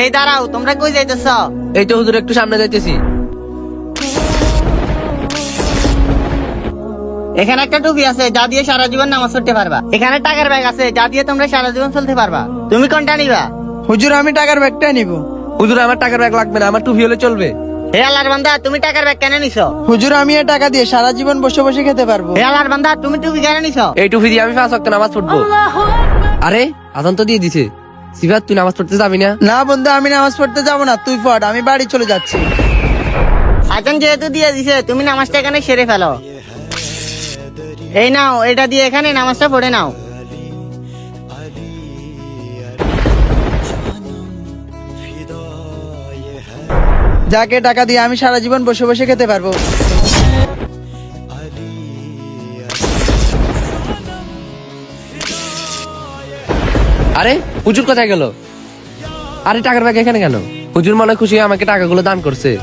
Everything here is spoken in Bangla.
এই দাঁড়াও তোমরা কই যাইতেছ? এই তো হুজুর একটু সামনে যাইতেছি। এখানে একটা টুপি আছে যা দিয়ে সারা জীবন নামাজ পড়তে পারবা। এখানে টাকার ব্যাগ আছে যা দিয়ে তোমরা সারা জীবন চলতে পারবা। তুমি কোনটা নিবা? হুজুর আমি টাকার ব্যাগটা নিব। হুজুর আমার টাকার ব্যাগ লাগবে না আমার টুপি হলে চলবে। হে আল্লাহর বান্দা তুমি টাকার ব্যাগ কেন নিছো? হুজুর আমি এই টাকা দিয়ে সারা জীবন বসে বসে খেতে পারব। হে আল্লাহর বান্দা তুমি টুপি কেন নিছো? এই টুপি দিয়ে আমি পাঁচ ওয়াক্ত নামাজ পড়ব। আরে আজান তো দিয়ে দিছে। সিফাত তুই নামাজ পড়তে যাবি না? না বন্ধু আমি নামাজ পড়তে যাব না। তুই পড় আমি বাড়ি চলে যাচ্ছি। আজান যেহেতু দিয়ে দিছে তুমি নামাজটা এখানে সেরে ফেলো। এই নাও এটা দিয়ে এখানে নামাজটা পড়ে নাও। যাকে টাকা দিয়ে আমি সারা জীবন বসে বসে খেতে পারব। আরে, হুজুর কোথায় গেল? আরে, টাকার ব্যাগ এখানে কেন? হুজুর মনে খুশি আমাকে টাকাগুলো দান করছে।